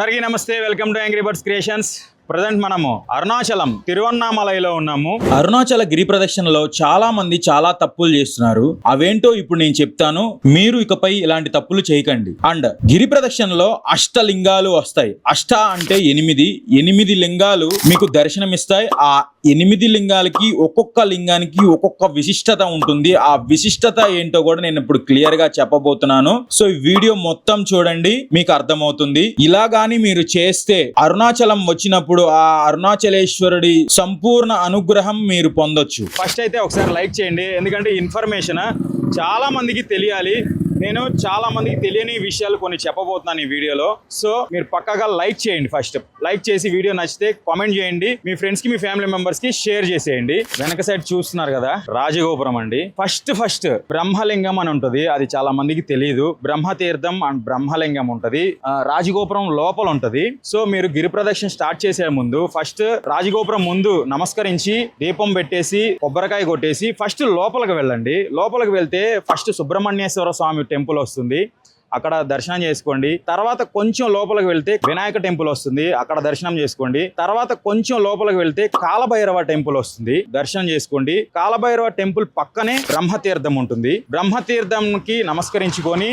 అందరికీ నమస్తే. Welcome to angry birds creations present మనము అరుణాచలం తిరువన్నామలైలో ఉన్నాము. అరుణాచల గిరి ప్రదక్షిణలో చాలా మంది చాలా తప్పులు చేస్తున్నారు. అవేంటో ఇప్పుడు నేను చెప్తాను. మీరు ఇకపై ఇలాంటి తప్పులు చేయకండి. అండ్ గిరి ప్రదక్షిణలో అష్ట లింగాలు వస్తాయి. అష్ట అంటే ఎనిమిది. ఎనిమిది లింగాలు మీకు దర్శనమిస్తాయి. ఆ ఎనిమిది లింగాలకి ఒక్కొక్క లింగానికి ఒక్కొక్క విశిష్టత ఉంటుంది. ఆ విశిష్టత ఏంటో కూడా నేను ఇప్పుడు క్లియర్గా చెప్పబోతున్నాను. సో ఈ వీడియో మొత్తం చూడండి మీకు అర్థమవుతుంది. ఇలా గాని మీరు చేస్తే అరుణాచలం వచ్చినప్పుడు ఆ అరుణాచలేశ్వరుడి సంపూర్ణ అనుగ్రహం మీరు పొందొచ్చు. ఫస్ట్ అయితే ఒకసారి లైక్ చేయండి. ఎందుకంటే ఇన్ఫర్మేషన్ చాలా మందికి తెలియాలి. నేను చాలా మందికి తెలియని విషయాలు కొన్ని చెప్పబోతున్నాను ఈ వీడియోలో. సో మీరు పక్కగా లైక్ చేయండి ఫస్ట్. లైక్ చేసి వీడియో నచ్చితే కామెంట్ చేయండి. మీ ఫ్రెండ్స్కి మీ ఫ్యామిలీ మెంబర్స్కి షేర్ చేసేయండి. వెనక సైడ్ చూస్తున్నారు కదా రాజగోపురం అండి. ఫస్ట్ ఫస్ట్ బ్రహ్మలింగం అని ఉంటుంది. అది చాలా మందికి తెలియదు బ్రహ్మతీర్థం అండ్ బ్రహ్మలింగం ఉంటది. రాజగోపురం లోపల ఉంటది. సో మీరు గిరి ప్రదక్షిణ స్టార్ట్ చేసే ముందు ఫస్ట్ రాజగోపురం ముందు నమస్కరించి దీపం పెట్టేసి కొబ్బరికాయ కొట్టేసి ఫస్ట్ లోపలికి వెళ్ళండి. లోపలికి వెళ్తే ఫస్ట్ సుబ్రహ్మణ్యేశ్వర స్వామి టెంపుల్ వస్తుంది. అక్కడ దర్శనం చేసుకోండి. తర్వాత కొంచెం లోపలికి వెళ్తే వినాయక టెంపుల్ వస్తుంది. అక్కడ దర్శనం చేసుకోండి. తర్వాత కొంచెం లోపలికి వెళ్తే కాలభైరవ టెంపుల్ వస్తుంది. దర్శనం చేసుకోండి. కాలభైరవ టెంపుల్ పక్కనే బ్రహ్మతీర్థం ఉంటుంది. బ్రహ్మతీర్థంకి నమస్కరించుకొని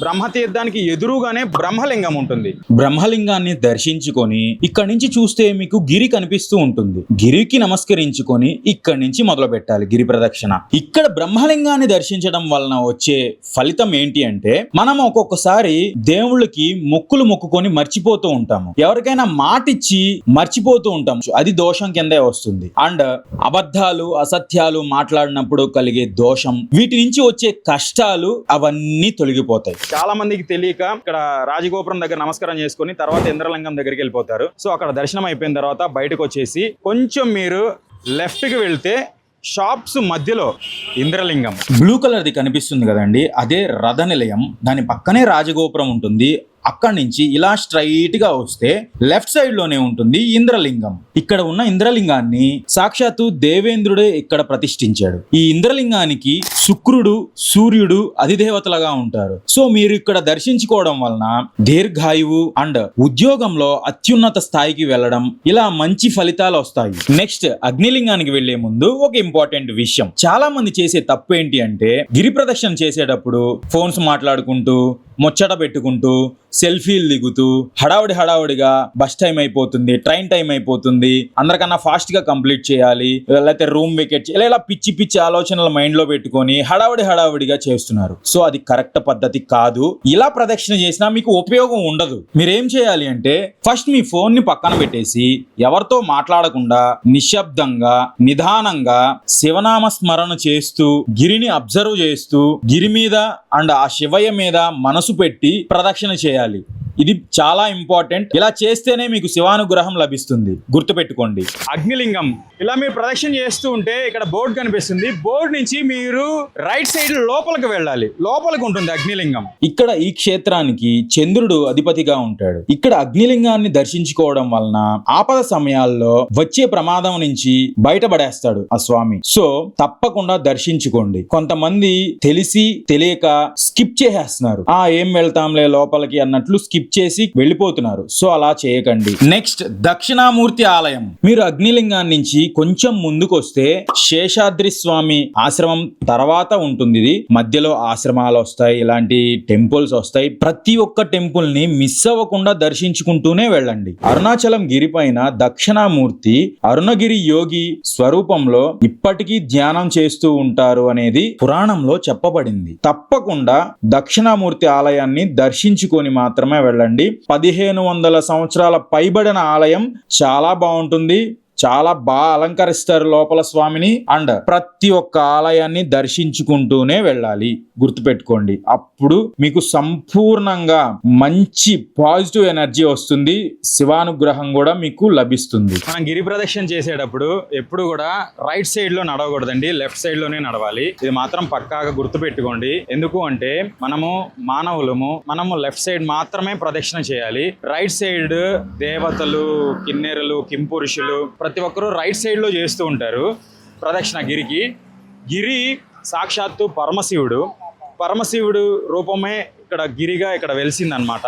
బ్రహ్మతీర్థానికి ఎదురుగానే బ్రహ్మలింగం ఉంటుంది. బ్రహ్మలింగాన్ని దర్శించుకొని ఇక్కడి నుంచి చూస్తే మీకు గిరి కనిపిస్తూ ఉంటుంది. గిరికి నమస్కరించుకొని ఇక్కడి నుంచి మొదలు పెట్టాలి గిరి ప్రదక్షిణ. ఇక్కడ బ్రహ్మలింగాన్ని దర్శించడం వలన వచ్చే ఫలితం ఏంటి అంటే మనం ఒక్కొక్కసారి దేవుళ్ళకి మొక్కులు మొక్కుకొని మర్చిపోతూ ఉంటాము. ఎవరికైనా మాటిచ్చి మర్చిపోతూ ఉంటాం. అది దోషం కిందే వస్తుంది. అండ్ అబద్ధాలు అసత్యాలు మాట్లాడినప్పుడు కలిగే దోషం వీటి నుంచి వచ్చే కష్టాలు అవన్నీ తొలగిపోతాయి. చాలా మందికి తెలియక ఇక్కడ రాజగోపురం దగ్గర నమస్కారం చేసుకొని తర్వాత ఇంద్రలింగం దగ్గరికి వెళ్ళిపోతారు. సో అక్కడ దర్శనం అయిపోయిన తర్వాత బయటకు వచ్చేసి కొంచెం మీరు లెఫ్ట్కి వెళ్తే షాప్స్ మధ్యలో ఇంద్రలింగం. బ్లూ కలర్ది కనిపిస్తుంది కదండి. అదే రథ నిలయం. దాని పక్కనే రాజగోపురం ఉంటుంది. అక్కడి నుంచి ఇలా స్ట్రైట్గా వస్తే లెఫ్ట్ సైడ్లోనే ఉంటుంది ఇంద్రలింగం. ఇక్కడ ఉన్న ఇంద్రలింగాన్ని సాక్షాత్తు దేవేంద్రుడే ఇక్కడ ప్రతిష్ఠించాడు. ఈ ఇంద్రలింగానికి శుక్రుడు సూర్యుడు అధిదేవతలుగా ఉంటారు. సో మీరు ఇక్కడ దర్శించుకోవడం వలన దీర్ఘాయువు అండ్ ఉద్యోగంలో అత్యున్నత స్థాయికి వెళ్ళడం ఇలా మంచి ఫలితాలు వస్తాయి. నెక్స్ట్ అగ్నిలింగానికి వెళ్ళే ముందు ఒక ఇంపార్టెంట్ విషయం. చాలా మంది చేసే తప్పు ఏంటి అంటే గిరి ప్రదక్షిణ చేసేటప్పుడు ఫోన్స్ మాట్లాడుకుంటూ ముచ్చట పెట్టుకుంటూ సెల్ఫీలు దిగుతూ హడావుడి హడావుడిగా బస్ టైం అయిపోతుంది ట్రైన్ టైం అయిపోతుంది. అందరికన్నా ఫాస్ట్గా కంప్లీట్ చేయాలి లేకపోతే రూమ్ వికెట్ చేయాలి ఇలా పిచ్చి పిచ్చి ఆలోచనలు మైండ్లో పెట్టుకొని హడావుడి హడావుడిగా చేస్తున్నారు. సో అది కరెక్ట్ పద్ధతి కాదు. ఇలా ప్రదక్షిణ చేసినా మీకు ఉపయోగం ఉండదు. మీరేం చేయాలి అంటే ఫస్ట్ మీ ఫోన్ని పక్కన పెట్టేసి ఎవరితో మాట్లాడకుండా నిశ్శబ్దంగా నిదానంగా శివనామ స్మరణ చేస్తూ గిరిని అబ్జర్వ్ చేస్తూ గిరి మీద అండ్ ఆ శివయ్య మీద మనసు పెట్టి ప్రదక్షిణ చేయాలి. serikali ఇది చాలా ఇంపార్టెంట్. ఇలా చేస్తేనే మీకు శివానుగ్రహం లభిస్తుంది. గుర్తుపెట్టుకోండి. అగ్నిలింగం. ఇలా మీరు ప్రదక్షిణ చేస్తూ ఉంటే ఇక్కడ బోర్డు కనిపిస్తుంది. బోర్డు నుంచి మీరు రైట్ సైడ్ లోపలికి వెళ్ళాలి. లోపలికి ఉంటుంది అగ్నిలింగం. ఇక్కడ ఈ క్షేత్రానికి చంద్రుడు అధిపతిగా ఉంటాడు. ఇక్కడ అగ్నిలింగాన్ని దర్శించుకోవడం వలన ఆపద సమయాల్లో వచ్చే ప్రమాదం నుంచి బయటపడేస్తాడు ఆ స్వామి. సో తప్పకుండా దర్శించుకోండి. కొంతమంది తెలిసి తెలియక స్కిప్ చేసేస్తున్నారు. ఆ ఏం వెళ్తాంలే లోపలికి అన్నట్లు స్కిప్ చేసి వెళ్ళిపోతున్నారు. సో అలా చేయకండి. నెక్స్ట్ దక్షిణామూర్తి ఆలయం. మీరు అగ్నిలింగాన్ని నుంచి కొంచెం ముందుకు వస్తే శేషాద్రి స్వామి ఆశ్రమం తర్వాత ఉంటుంది ఇది. మధ్యలో ఆశ్రమాలు వస్తాయి ఇలాంటి టెంపుల్స్ వస్తాయి. ప్రతి ఒక్క టెంపుల్ని మిస్ అవ్వకుండా దర్శించుకుంటూనే వెళ్ళండి. అరుణాచలం గిరి పైన దక్షిణామూర్తి అరుణగిరి యోగి స్వరూపంలో ఇప్పటికీ ధ్యానం చేస్తూ ఉంటారు అనేది పురాణంలో చెప్పబడింది. తప్పకుండా దక్షిణామూర్తి ఆలయాన్ని దర్శించుకొని మాత్రమే వెళ్ళండి. పదిహేను వందల సంవత్సరాల పైబడిన ఆలయం చాలా బాగుంటుంది. చాలా బాగా అలంకరిస్తారు లోపల స్వామిని. అండ్ ప్రతి ఒక్క ఆలయాన్ని దర్శించుకుంటూనే వెళ్ళాలి. గుర్తుపెట్టుకోండి. అప్పుడు మీకు సంపూర్ణంగా మంచి పాజిటివ్ ఎనర్జీ వస్తుంది. శివానుగ్రహం కూడా మీకు లభిస్తుంది. మనం గిరి ప్రదక్షిణ చేసేటప్పుడు ఎప్పుడు కూడా రైట్ సైడ్లో నడవకూడదండి. లెఫ్ట్ సైడ్లోనే నడవాలి. ఇది మాత్రం పక్కాగా గుర్తుపెట్టుకోండి. ఎందుకు అంటే మనము మానవులము. మనము లెఫ్ట్ సైడ్ మాత్రమే ప్రదక్షిణ చేయాలి. రైట్ సైడ్ దేవతలు కిన్నెరలు కింపురుషులు ప్రతి ఒక్కరూ రైట్ సైడ్లో చేస్తూ ఉంటారు. ప్రదక్షిణ గిరికి. గిరి సాక్షాత్తు పరమశివుడు. పరమశివుడు రూపమే ఇక్కడ గిరిగా ఇక్కడ వెలిసిందనమాట.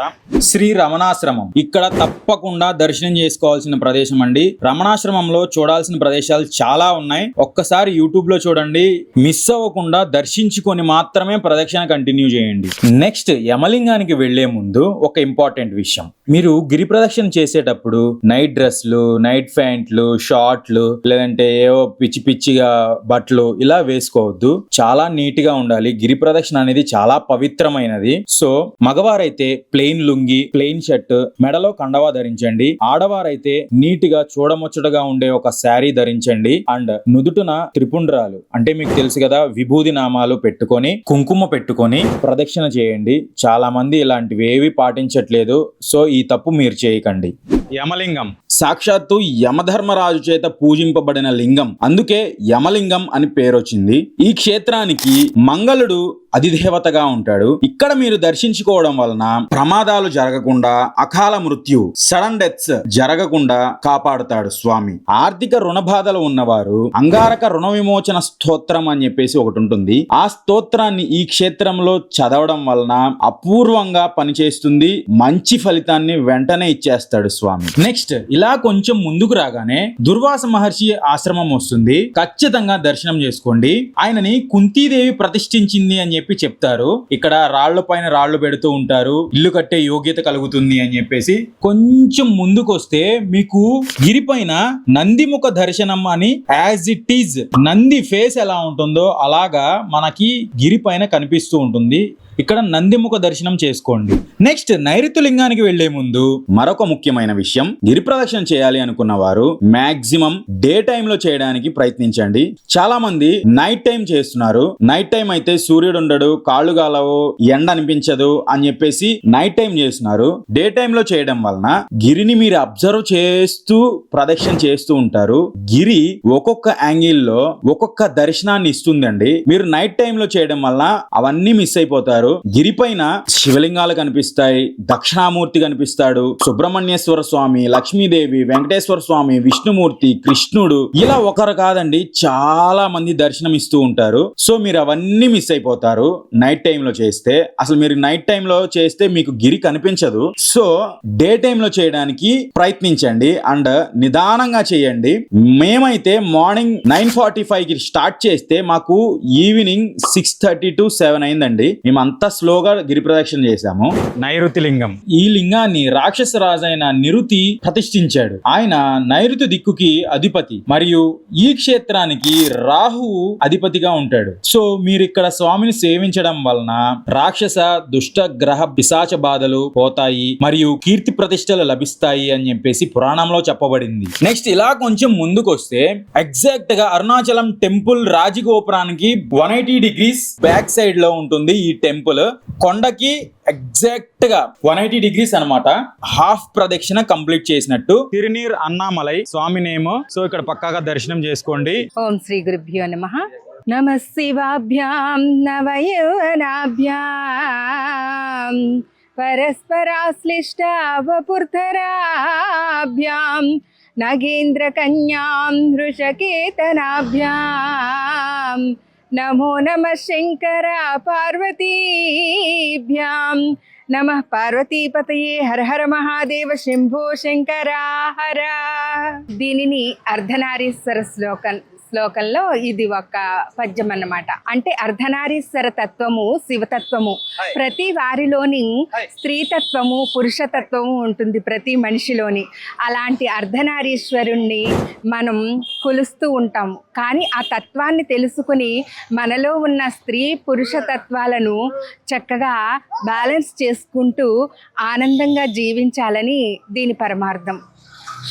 శ్రీ రమణాశ్రమం. ఇక్కడ తప్పకుండా దర్శనం చేసుకోవాల్సిన ప్రదేశం అండి. రమణాశ్రమంలో చూడాల్సిన ప్రదేశాలు చాలా ఉన్నాయి. ఒక్కసారి యూట్యూబ్లో చూడండి. మిస్ అవ్వకుండా దర్శించుకొని మాత్రమే ప్రదక్షిణ కంటిన్యూ చేయండి. నెక్స్ట్ యమలింగానికి వెళ్ళే ముందు ఒక ఇంపార్టెంట్ విషయం. మీరు గిరి ప్రదక్షిణ చేసేటప్పుడు నైట్ డ్రెస్లు నైట్ ప్యాంట్లు షార్ట్లు లేదంటే ఏవో పిచ్చి పిచ్చిగా బట్టలు ఇలా వేసుకోవద్దు. చాలా నీట్గా ఉండాలి. గిరి ప్రదక్షిణ అనేది చాలా పవిత్రమైనది. సో మగవారైతే ప్లెయిన్ లుంగి ప్లెయిన్ షర్ట్ మెడలో కండవా ధరించండి. ఆడవారైతే నీట్గా చూడముచ్చటగా ఉండే ఒక శారీ ధరించండి. అండ్ నుదుటున త్రిపుండ్రాలు అంటే మీకు తెలుసు కదా విభూది నామాలు పెట్టుకొని కుంకుమ పెట్టుకొని ప్రదక్షిణ చేయండి. చాలా మంది ఇలాంటివి ఏవి పాటించట్లేదు. సో ఈ తప్పు మీరు చేయకండి. యమలింగం. సాక్షాత్తు యమధర్మరాజు చేత పూజింపబడిన లింగం. అందుకే యమలింగం అని పేరొచ్చింది. ఈ క్షేత్రానికి మంగళుడు అధిదేవతగా ఉంటాడు. ఇక్కడ మీరు దర్శించుకోవడం వలన ప్రమాదాలు జరగకుండా అకాల మృత్యు సడన్ డెత్స్ జరగకుండా కాపాడుతాడు స్వామి. ఆర్థిక రుణ బాధలు ఉన్నవారు అంగారక రుణ విమోచన స్తోత్రం అని చెప్పేసి ఒకటి ఉంటుంది. ఆ స్తోత్రాన్ని ఈ క్షేత్రంలో చదవడం వలన అపూర్వంగా పనిచేస్తుంది. మంచి ఫలితాన్ని వెంటనే ఇచ్చేస్తాడు స్వామి. నెక్స్ట్ ఇలా కొంచెం ముందుకు రాగానే దుర్వాస మహర్షి ఆశ్రమం వస్తుంది. ఖచ్చితంగా దర్శనం చేసుకోండి. ఆయనని కుంతీదేవి ప్రతిష్ఠించింది అని చెప్పి చెప్తారు. ఇక్కడ రాళ్ళ పైన రాళ్ళు పెడుతూ ఉంటారు. ఇల్లు కట్టే యోగ్యత కలుగుతుంది అని చెప్పేసి కొంచెం ముందుకు వస్తే మీకు గిరి పైన నందిముఖ దర్శనం అని as it is Nandi face ఎలా ఉంటుందో అలాగా మనకి గిరి పైన కనిపిస్తూ ఉంటుంది. ఇక్కడ నందిముఖ దర్శనం చేసుకోండి. నెక్స్ట్ నైరుతి లింగానికి వెళ్ళే ముందు మరొక ముఖ్యమైన విషయం. గిరి ప్రదక్షిణ చేయాలి అనుకున్న వారు మాక్సిమం డే టైమ్లో చేయడానికి ప్రయత్నించండి. చాలా మంది నైట్ టైం చేస్తున్నారు. నైట్ టైం అయితే సూర్యుడు ఉండడు కాళ్ళు గాలవు ఎండ అనిపించదు అని చెప్పేసి నైట్ టైం చేస్తున్నారు. డే టైమ్లో చేయడం వలన గిరిని మీరు అబ్జర్వ్ చేస్తూ ప్రదక్షిణ చేస్తూ ఉంటారు. గిరి ఒక్కొక్క యాంగిల్లో ఒక్కొక్క దర్శనాన్ని ఇస్తుందండి. మీరు నైట్ టైం లో చేయడం వల్ల అవన్నీ మిస్ అయిపోతారు. గిరి పైన శివలింగాలు కనిపిస్తాయి. దక్షిణామూర్తి కనిపిస్తాడు. సుబ్రహ్మణ్యేశ్వర స్వామి లక్ష్మీదేవి వెంకటేశ్వర స్వామి విష్ణుమూర్తి కృష్ణుడు ఇలా ఒకరు కాదండి చాలా మంది దర్శనం ఇస్తూ ఉంటారు. సో మీరు అవన్నీ మిస్ అయిపోతారు. నైట్ టైంలో చేస్తే అసలు మీరు నైట్ టైంలో చేస్తే మీకు గిరి కనిపించదు. సో డే టైంలో చేయడానికి ప్రయత్నించండి అండ్ నిదానంగా చేయండి. మేమైతే మార్నింగ్ నైన్ ఫార్టీ ఫైవ్కి స్టార్ట్ చేస్తే మాకు evening six thirty to seven అయిందండి. మేమంతా స్లోగా గిరి ప్రదక్షిణ చేశాము. నైరుతి లింగం ఈ లింగాన్ని రాక్షస రాజైన నిరుతి ప్రతిష్ఠించాడు. ఆయన నైరుతి దిక్కుకి అధిపతి మరియు ఈ క్షేత్రానికి రాహువు అధిపతిగా ఉంటాడు. సో మీరు ఇక్కడ స్వామిని సేవించడం వలన రాక్షస దుష్ట గ్రహ పిశాచ బాధలు పోతాయి మరియు కీర్తి ప్రతిష్టలు లభిస్తాయి అని చెప్పేసి పురాణంలో చెప్పబడింది. నెక్స్ట్ ఇలా కొంచెం ముందుకు వస్తే ఎగ్జాక్ట్గా అరుణాచలం టెంపుల్ రాజగోపురానికి వన్ ఎయిటీ డిగ్రీస్ బ్యాక్ సైడ్లో ఉంటుంది ఈ టెంపుల్. కొండకి ఎగ్జాక్ట్గా వన్ ఎయిటీ డిగ్రీస్ అనమాట హాఫ్ ప్రదక్షిణ కంప్లీట్ చేసినట్టు. తిరునీర్ అన్నామలై స్వామి నేమ్. సో ఇక్కడ పక్కాగా దర్శనం చేసుకోండి. ఓం శ్రీ గురుభ్యో నమ. నమ శివాభ్యాం నవయవనాభ్యాం పరస్పరాశ్లిష్టావపుర్ధరాభ్యాం. నగేంద్ర కన్యాం హృషకేతనాభ్యాం నమో నమ శంకర పార్వతీభ్యాం. నమ పార్వతీపతయే హర హర మహాదేవ శంభో శంకరా హర దీనిని అర్ధనారీశ్వర శ్లోకం శ్లోకంలో ఇది ఒక పద్యం అన్నమాట. అంటే అర్ధనారీశ్వర తత్వము శివతత్వము. ప్రతి వారిలోని స్త్రీతత్వము పురుషతత్వము ఉంటుంది ప్రతి మనిషిలోని. అలాంటి అర్ధనారీశ్వరుణ్ణి మనం కొలుస్తూ ఉంటాము. కానీ ఆ తత్వాన్ని తెలుసుకుని మనలో ఉన్న స్త్రీ పురుష తత్వాలను చక్కగా బ్యాలెన్స్ చేసుకుంటూ ఆనందంగా జీవించాలని దీని పరమార్థం.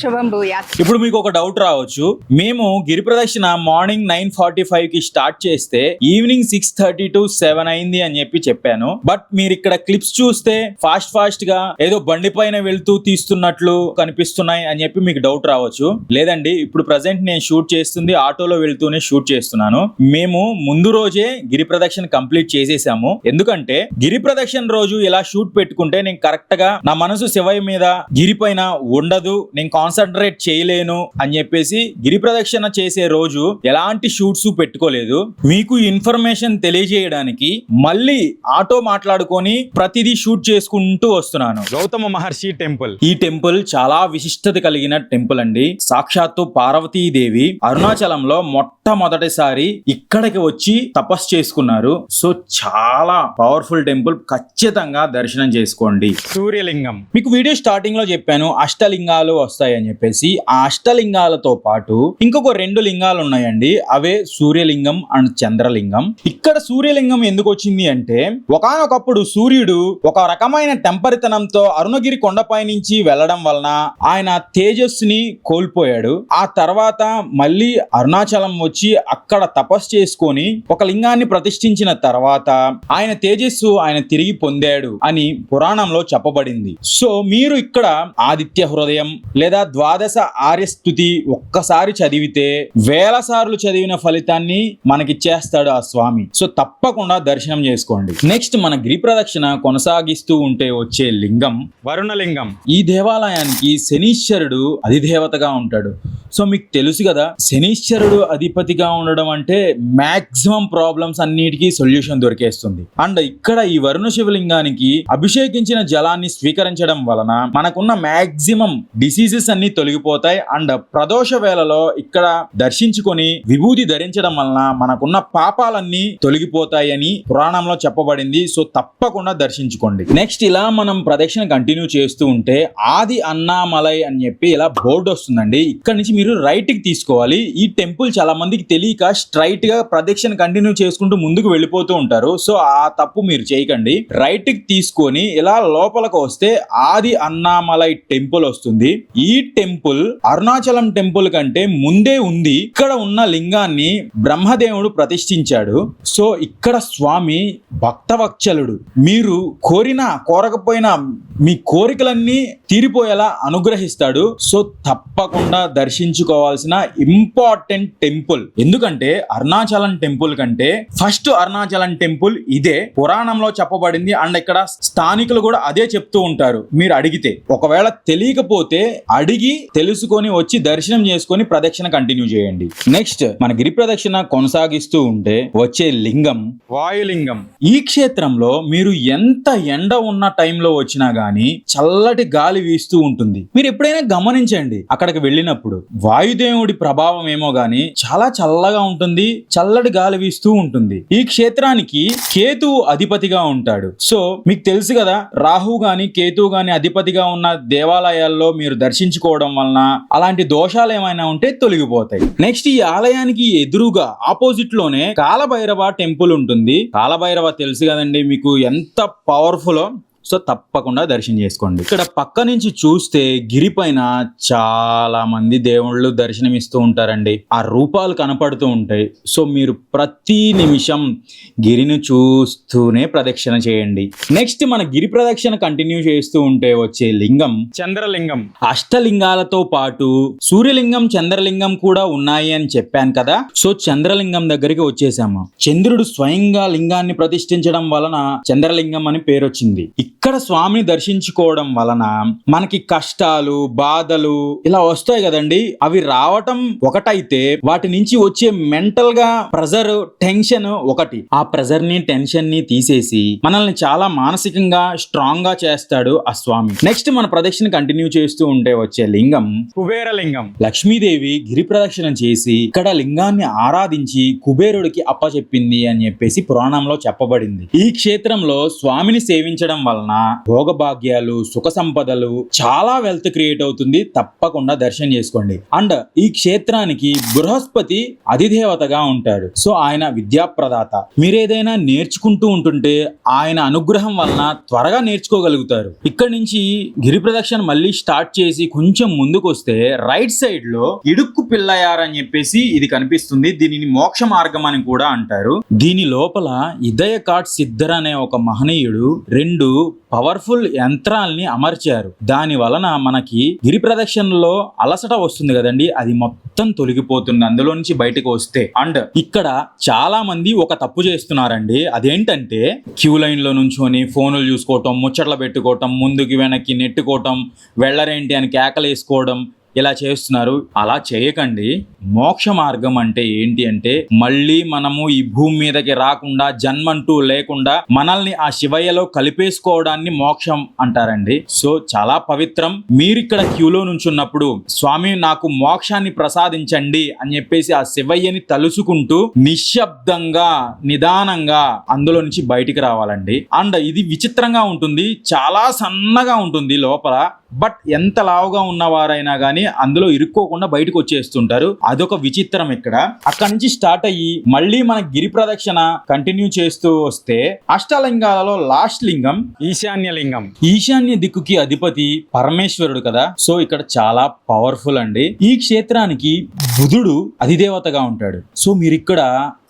శుభం భూయాత్. ఇప్పుడు మీకు ఒక డౌట్ రావచ్చు. మేము గిరి ప్రదక్షిణ మార్నింగ్ నైన్ ఫార్టీ ఫైవ్కి స్టార్ట్ చేస్తే evening six thirty to seven అయింది అని చెప్పి చెప్పాను. బట్ మీరు ఇక్కడ క్లిప్స్ చూస్తే ఫాస్ట్ ఫాస్ట్గా ఏదో బండి పైన వెళ్తూ తీస్తున్నట్లు కనిపిస్తున్నాయి అని చెప్పి మీకు డౌట్ రావచ్చు. లేదండి ఇప్పుడు ప్రజెంట్ నేను షూట్ చేస్తుంది ఆటోలో వెళ్తూనే షూట్ చేస్తున్నాను. మేము ముందు రోజే గిరి ప్రదక్షిణ కంప్లీట్ చేసేసాము. ఎందుకంటే గిరి ప్రదక్షిణ రోజు ఇలా షూట్ పెట్టుకుంటే నేను కరెక్ట్గా నా మనసు శివయ్య మీద గిరి పైన ఉండదు నేను కాన్సన్ట్రేట్ చేయలేను అని చెప్పేసి గిరి ప్రదక్షిణ చేసే రోజు ఎలాంటి షూట్స్ పెట్టుకోలేదు. మీకు ఇన్ఫర్మేషన్ తెలియజేయడానికి మళ్ళీ ఆటో మాట్లాడుకొని ప్రతిదీ షూట్ చేసుకుంటూ వస్తున్నాను. గౌతమ మహర్షి టెంపుల్. ఈ టెంపుల్ చాలా విశిష్టత కలిగిన టెంపుల్ అండి. సాక్షాత్తు పార్వతీదేవి అరుణాచలంలో మొట్టమొదటిసారి ఇక్కడికి వచ్చి తపస్సు చేసుకున్నారు. సో చాలా పవర్ఫుల్ టెంపుల్. ఖచ్చితంగా దర్శనం చేసుకోండి. సూర్యలింగం. మీకు వీడియో స్టార్టింగ్లో చెప్పాను. అష్టలింగాలు అని చెప్పేసి ఆ అష్టలింగాలతో పాటు ఇంకొక రెండు లింగాలు ఉన్నాయండి. అవే సూర్యలింగం అండ్ చంద్రలింగం. ఇక్కడ సూర్యలింగం ఎందుకు వచ్చింది అంటే ఒకనొకప్పుడు సూర్యుడు ఒక రకమైన టెంపరితనంతో అరుణగిరి కొండపై నుంచి వెళ్ళడం వలన ఆయన తేజస్సుని కోల్పోయాడు. ఆ తర్వాత మళ్ళీ అరుణాచలం వచ్చి అక్కడ తపస్సు చేసుకొని ఒక లింగాన్ని ప్రతిష్ఠించిన తర్వాత ఆయన తేజస్సు ఆయన తిరిగి పొందాడు అని పురాణంలో చెప్పబడింది. సో మీరు ఇక్కడ ఆదిత్య హృదయం లేదా ద్వాదశ ఆర్యస్థుతి ఒక్కసారి చదివితే వేల సార్లు చదివిన ఫలితాన్ని మనకిచ్చేస్తాడు ఆ స్వామి. సో తప్పకుండా దర్శనం చేసుకోండి. నెక్స్ట్ మన గిరి ప్రదక్షిణ కొనసాగిస్తూ ఉంటే వచ్చే లింగం. వరుణలింగం. ఈ దేవాలయానికి శనీశ్వరుడు అధిదేవతగా ఉంటాడు. సో మీకు తెలుసు కదా శనీశ్వరుడు అధిపతిగా ఉండడం అంటే మాక్సిమం ప్రాబ్లమ్స్ అన్నిటికీ సొల్యూషన్ దొరికేస్తుంది. అండ్ ఇక్కడ ఈ వరుణ శివలింగానికి అభిషేకించిన జలాన్ని స్వీకరించడం వలన మనకున్న మాక్సిమం డిసీజెస్ అన్ని తొలగిపోతాయి. అండ్ ప్రదోష వేళలో ఇక్కడ దర్శించుకొని విభూతి ధరించడం వలన మనకున్న పాపాలన్నీ తొలగిపోతాయి అని పురాణంలో చెప్పబడింది. సో తప్పకుండా దర్శించుకోండి. నెక్స్ట్ ఇలా మనం ప్రదక్షిణ కంటిన్యూ చేస్తూ ఉంటే ఆది అన్నామలై అని చెప్పి ఇలా బోర్డు వస్తుందండి. ఇక్కడ నుంచి మీరు రైట్కి తీసుకోవాలి. ఈ టెంపుల్ చాలా మందికి తెలియక స్ట్రైట్గా ప్రదక్షిణ కంటిన్యూ చేసుకుంటూ ముందుకు వెళ్ళిపోతూ ఉంటారు. సో ఆ తప్పు మీరు చేయకండి. రైట్కి తీసుకొని ఇలా లోపలికి వస్తే ఆది అన్నామలై టెంపుల్ వస్తుంది. ఈ టెంపుల్ అరుణాచలం టెంపుల్ కంటే ముందే ఉంది. ఇక్కడ ఉన్న లింగాన్ని బ్రహ్మదేవుడు ప్రతిష్ఠించాడు. సో ఇక్కడ స్వామి భక్తవత్సలుడు మీరు కోరిన కోరకపోయినా మీ కోరికలన్నీ తీరిపోయేలా అనుగ్రహిస్తాడు. సో తప్పకుండా దర్శించుకోవాల్సిన ఇంపార్టెంట్ టెంపుల్. ఎందుకంటే అరుణాచలం టెంపుల్ కంటే ఫస్ట్ అరుణాచలం టెంపుల్ ఇదే. పురాణంలో చెప్పబడింది అండ్ ఇక్కడ స్థానికులు కూడా అదే చెప్తూ ఉంటారు. మీరు అడిగితే. ఒకవేళ తెలియకపోతే అడిగి తెలుసుకొని వచ్చి దర్శనం చేసుకొని ప్రదక్షిణ కంటిన్యూ చేయండి. నెక్స్ట్ మన గిరి ప్రదక్షిణ కొనసాగిస్తూ ఉంటే వచ్చే లింగం వాయులింగం. ఈ క్షేత్రంలో మీరు ఎంత ఎండ ఉన్న టైంలో వచ్చినా గానీ చల్లటి గాలి వీస్తూ ఉంటుంది. మీరు ఎప్పుడైనా గమనించండి అక్కడికి వెళ్ళినప్పుడు వాయుదేవుడి ప్రభావం ఏమో గాని చాలా చల్లగా ఉంటుంది చల్లటి గాలి వీస్తూ ఉంటుంది. ఈ క్షేత్రానికి కేతువు అధిపతిగా ఉంటాడు. సో మీకు తెలుసు కదా రాహు గాని కేతువు గాని అధిపతిగా ఉన్న దేవాలయాల్లో మీరు దర్శించుకోవడం వలన అలాంటి దోషాలు ఏమైనా ఉంటే తొలగిపోతాయి. నెక్స్ట్ ఈ ఆలయానికి ఎదురుగా ఆపోజిట్లోనే కాలభైరవ టెంపుల్ ఉంటుంది. కాలభైరవ తెలుసు కదండి మీకు ఎంత పవర్ఫుల్ సో తప్పకుండా దర్శనం చేసుకోండి. ఇక్కడ పక్క నుంచి చూస్తే గిరి పైన చాలా మంది దేవుళ్ళు దర్శనమిస్తూ ఉంటారండి. ఆ రూపాలు కనపడుతూ ఉంటాయి. సో మీరు ప్రతి నిమిషం గిరిని చూస్తూనే ప్రదక్షిణ చేయండి. నెక్స్ట్ మన గిరి ప్రదక్షిణ కంటిన్యూ చేస్తూ ఉంటే వచ్చే లింగం. చంద్రలింగం. అష్టలింగాలతో పాటు సూర్యలింగం చంద్రలింగం కూడా ఉన్నాయి అని చెప్పాను కదా. సో చంద్రలింగం దగ్గరికి వచ్చేసాము. చంద్రుడు స్వయంగా లింగాన్ని ప్రతిష్ఠించడం వలన చంద్రలింగం అని పేరు వచ్చింది ఇక్కడ స్వామిని దర్శించుకోవడం వలన మనకి కష్టాలు బాధలు ఇలా వస్తాయి కదండి. అవి రావటం ఒకటైతే వాటి నుంచి వచ్చే మెంటల్గా ప్రెజర్ టెన్షన్ ఒకటి. ఆ ప్రెజర్ని టెన్షన్ని తీసేసి మనల్ని చాలా మానసికంగా స్ట్రాంగ్గా చేస్తాడు ఆ స్వామి. నెక్స్ట్ మన ప్రదక్షిణ కంటిన్యూ చేస్తూ ఉంటే వచ్చే లింగం. కుబేరలింగం లక్ష్మీదేవి గిరి ప్రదక్షిణ చేసి ఇక్కడ లింగాన్ని ఆరాధించి కుబేరుడికి అప్పచెప్పింది అని చెప్పేసి పురాణంలో చెప్పబడింది. ఈ క్షేత్రంలో స్వామిని సేవించడం వలన భోగభాగ్యాలు సుఖ సంపదలు చాలా వెల్త్ క్రియేట్ అవుతుంది. తప్పకుండా దర్శనం చేసుకోండి. అండ్ ఈ క్షేత్రానికి బృహస్పతి అధిదేవతగా ఉంటాడు. సో ఆయన విద్యాప్రదాత. మీరేదైనా నేర్చుకుంటూ ఉంటుంటే ఆయన అనుగ్రహం వలన త్వరగా నేర్చుకోగలుగుతారు. ఇక్కడ నుంచి గిరి ప్రదక్షిణ మళ్ళీ స్టార్ట్ చేసి కొంచెం ముందుకు వస్తే రైట్ సైడ్లో ఇడుక్కు పిల్లయార్ అని చెప్పేసి ఇది కనిపిస్తుంది. దీనిని మోక్ష మార్గం అని కూడా అంటారు. దీని లోపల ఇదయ కాట్ సిద్ధర్ అనే ఒక మహనీయుడు రెండు పవర్ఫుల్ యంత్రాల్ని అమర్చారు. దాని వలన మనకి గిరి ప్రదక్షిణలో అలసట వస్తుంది కదండి. అది మొత్తం తొలగిపోతుంది అందులో నుంచి బయటకు వస్తే. అండ్ ఇక్కడ చాలా మంది ఒక తప్పు చేస్తున్నారండి. అదేంటంటే క్యూ లైన్లో నుంచొని ఫోనులు చూసుకోవటం ముచ్చట్లు పెట్టుకోవటం ముందుకి వెనక్కి నెట్టుకోవటం వెళ్ళరేంటి అని కేకలేసుకోవడం ఇలా చేస్తున్నారు? అలా చేయకండి. మోక్ష మార్గం అంటే ఏంటి అంటే మళ్ళీ మనము ఈ భూమి మీదకి రాకుండా జన్మంటూ లేకుండా మనల్ని ఆ శివయ్యలో కలిపేసుకోవడాన్ని మోక్షం అంటారండి. సో చాలా పవిత్రం. మీరు ఇక్కడ క్యూలో నుంచున్నప్పుడు స్వామి నాకు మోక్షాన్ని ప్రసాదించండి అని చెప్పేసి ఆ శివయ్యని తలుచుకుంటూ నిశ్శబ్దంగా నిదానంగా అందులో నుంచి బయటికి రావాలండి. అండ్ ఇది విచిత్రంగా ఉంటుంది. చాలా సన్నగా ఉంటుంది లోపల. బట్ ఎంత లావుగా ఉన్నవారైనా కానీ అందులో ఇరుక్కోకుండా బయటకు వచ్చేస్తుంటారు. అదొక విచిత్రం ఇక్కడ. అక్కడ నుంచి స్టార్ట్ అయ్యి మళ్ళీ మన గిరి ప్రదక్షిణ కంటిన్యూ చేస్తూ వస్తే అష్టలింగాలలో లాస్ట్ లింగం ఈశాన్య లింగం. ఈశాన్య దిక్కుకి అధిపతి పరమేశ్వరుడు కదా. సో ఇక్కడ చాలా పవర్ఫుల్ అండి. ఈ క్షేత్రానికి బుధుడు అధిదేవతగా ఉంటాడు. సో మీరు ఇక్కడ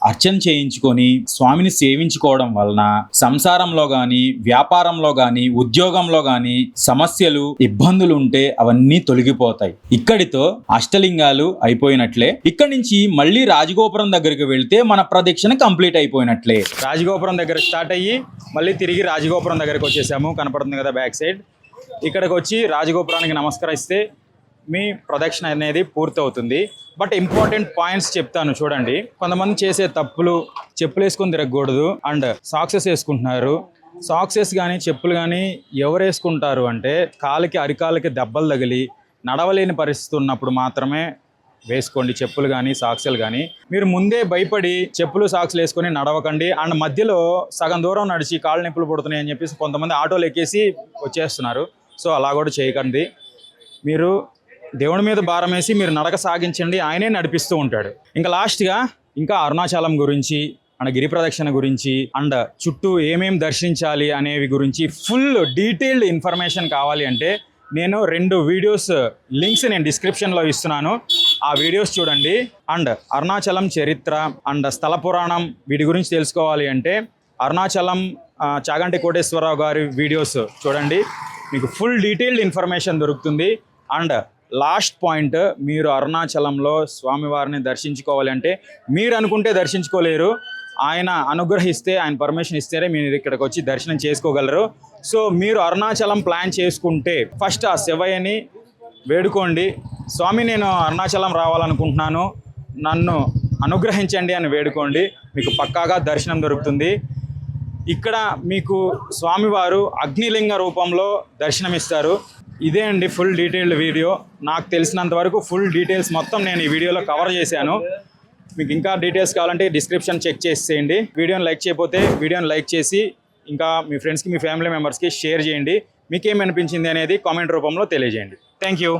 అర్చన చేయించుకొని స్వామిని సేవించుకోవడం వలన సంసారంలో గాని వ్యాపారంలో గాని ఉద్యోగంలో గాని సమస్యలు ఇబ్బందులు ఉంటే అవన్నీ తొలగిపోతాయి. ఇక్కడితో అష్టలింగాలు అయిపోయినట్లే. ఇక్కడి నుంచి మళ్ళీ రాజగోపురం దగ్గరికి వెళ్తే మన ప్రదక్షిణ కంప్లీట్ అయిపోయినట్లే. రాజగోపురం దగ్గర స్టార్ట్ అయ్యి మళ్ళీ తిరిగి రాజగోపురం దగ్గరకు వచ్చేసాము. కనపడుతుంది కదా బ్యాక్ సైడ్. ఇక్కడికి వచ్చి రాజగోపురానికి నమస్కరిస్తే మీ ప్రదక్షిణ అనేది పూర్తి అవుతుంది బట్ ఇంపార్టెంట్ పాయింట్స్ చెప్తాను చూడండి. కొంతమంది చేసే తప్పులు చెప్పులు వేసుకొని తిరగకూడదు. అండ్ సాక్సెస్ వేసుకుంటున్నారు. సాక్సెస్ కానీ చెప్పులు కానీ ఎవరు వేసుకుంటారు అంటే కాలికి అరికాలకి దెబ్బలు తగిలి నడవలేని పరిస్థితి ఉన్నప్పుడు మాత్రమే వేసుకోండి చెప్పులు కానీ సాక్సులు కానీ మీరు ముందే భయపడి చెప్పులు సాక్స్లు వేసుకొని నడవకండి. అండ్ మధ్యలో సగం దూరం నడిచి కాళ్ళు నొప్పులు పుడుతున్నాయి అని చెప్పేసి కొంతమంది ఆటోలు ఎక్కేసి వచ్చేస్తున్నారు. సో అలా కూడా చేయకండి. మీరు దేవుడి మీద భారం వేసి మీరు నడక సాగించండి ఆయనే నడిపిస్తూ ఉంటాడు. ఇంకా లాస్ట్గా ఇంకా అరుణాచలం గురించి అండ్ గిరి ప్రదక్షిణ గురించి అండ్ చుట్టూ ఏమేం దర్శించాలి అనేవి గురించి ఫుల్ డీటెయిల్డ్ ఇన్ఫర్మేషన్ కావాలి అంటే నేను రెండు వీడియోస్ లింక్స్ నేను డిస్క్రిప్షన్లో ఇస్తున్నాను. ఆ వీడియోస్ చూడండి. అండ్ అరుణాచలం చరిత్ర అండ్ స్థల పురాణం వీటి గురించి తెలుసుకోవాలి అంటే అరుణాచలం చాగంటి కోటేశ్వరరావు గారి వీడియోస్ చూడండి. మీకు ఫుల్ డీటెయిల్డ్ ఇన్ఫర్మేషన్ దొరుకుతుంది. అండ్ లాస్ట్ పాయింట్ మీరు అరుణాచలంలో స్వామివారిని దర్శించుకోవాలంటే మీరు అనుకుంటే దర్శించుకోలేరు. ఆయన అనుగ్రహిస్తే ఆయన పర్మిషన్ ఇస్తేనే మీరు ఇక్కడికి వచ్చి దర్శనం చేసుకోగలరు. సో మీరు అరుణాచలం ప్లాన్ చేసుకుంటే ఫస్ట్ ఆ శివయ్యని వేడుకోండి. స్వామి నేను అరుణాచలం రావాలనుకుంటున్నాను. నన్ను అనుగ్రహించండి అని వేడుకోండి. మీకు పక్కాగా దర్శనం దొరుకుతుంది. ఇక్కడ మీకు స్వామివారు అగ్నిలింగ రూపంలో దర్శనమిస్తారు. ఇదే అండి ఫుల్ డీటెయిల్డ్ వీడియో. నాకు తెలిసినంత వరకు ఫుల్ డీటెయిల్స్ మొత్తం నేను ఈ వీడియోలో కవర్ చేశాను. మీకు ఇంకా డీటెయిల్స్ కావాలంటే డిస్క్రిప్షన్ చెక్ చేసేయండి వీడియోని లైక్ చేయకపోతే వీడియోని లైక్ చేసి ఇంకా మీ ఫ్రెండ్స్కి మీ ఫ్యామిలీ మెంబర్స్కి షేర్ చేయండి. మీకేమనిపించింది అనేది కామెంట్ రూపంలో తెలియజేయండి. Thank you.